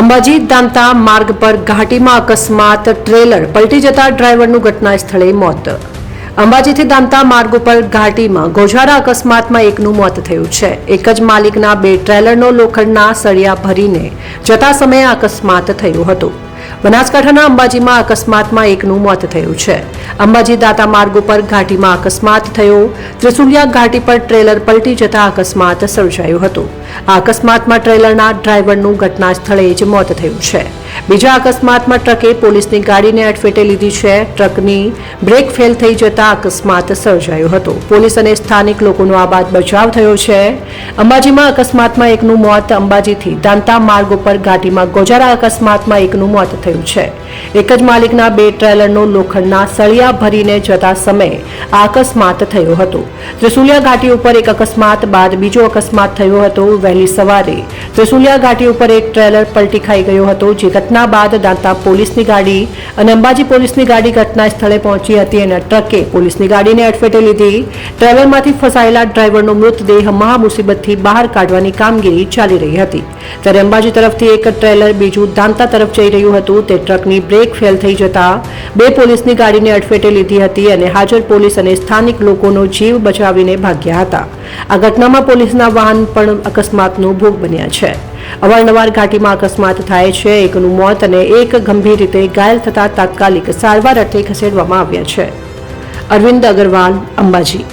અંબાજી દાંતા માર્ગ પર ઘાટીમાં અકસ્માત, ટ્રેલર પલટી જતા ડ્રાઈવરનું ઘટના સ્થળે મોત. અંબાજીથી દાંતા માર્ગ ઉપર ઘાટીમાં ગોઝારા અકસ્માતમાં એકનું મોત થયું છે. એક જ માલિકના બે ટ્રેલરનો લોખંડના સળિયા ભરીને જતા સમયે અકસ્માત થયો હતો. બનાસકાંઠાના અંબાજીમાં અકસ્માતમાં એકનું મોત થયું છે. અંબાજી દાતા માર્ગ ઉપર ઘાટીમાં અકસ્માત થયો. ત્રિશુલિયા ઘાટી પર ટ્રેલર પલટી જતા અકસ્માત સર્જાયો હતો. આ અકસ્માતમાં ટ્રેલરના ડ્રાઈવરનું ઘટના સ્થળે જ મોત થયું છે. બીજા અકસ્માતમાં ટ્રકે પોલીસની ગાડીને અડફેટે લીધી છે. ટ્રકની બ્રેક ફેલ થઈ જતા અકસ્માત સર્જાયો હતો. પોલીસ અને સ્થાનિક લોકોનો આ બાદ બચાવ થયો છે. અંબાજીમાં અકસ્માતમાં એકનું મોત અંબાજીથી દાંતા માર્ગ ઉપર ઘાટીમાં ગોજારા અકસ્માતમાં એકનું મોત થયું છે. એક જ માલિકના બે ટ્રેલરનો લોખંડના સળિયા ભરીને જતા સમયે આ અકસ્માત થયો હતો. ત્રિશુલિયા ઘાટી ઉપર એક અકસ્માત બાદ બીજો અકસ્માત થયો હતો વહેલી સવારે. ત્રિશુલિયા ઘાટી ઉપર એક ટ્રેલર પલટી ખાઈ ગયો હતો, જે ઘટના બાદ દાંતા પોલીસની ગાડી અને અંબાજી પોલીસની ગાડી ઘટના સ્થળે પહોંચી હતી અને ટ્રકે પોલીસની ગાડીને અડફેટે લીધી. ટ્રેલરમાંથી ફસાયેલા ડ્રાઈવરનો મૃતદેહ મહા મુસીબતથી બહાર કાઢવાની કામગીરી ચાલી રહી હતી. ત્યારે અંબાજી તરફથી એક ટ્રેલર બીજું દાંતા તરફ જઈ રહ્યું હતું. તે ટ્રકની બ્રેક ફેલ થઈ જતા બે પોલીસની ગાડીને અડફેટે લીધી હતી અને હાજર પોલીસ અને સ્થાનિક લોકોનો જીવ બચાવીને ભાગ્યા હતા. આ ઘટનામાં પોલીસના વાહન પણ અકસ્માતનો ભોગ બન્યા છે. અવારનવાર ઘાટીમાં અકસ્માત થાય છે, એકનું મોત અને એક ગંભીર રીતે ઘાયલ થતા તાત્કાલિક સારવાર અર્થે ખસેડવામાં આવ્યા છે. અરવિંદ અગરવાલ, અંબાજી.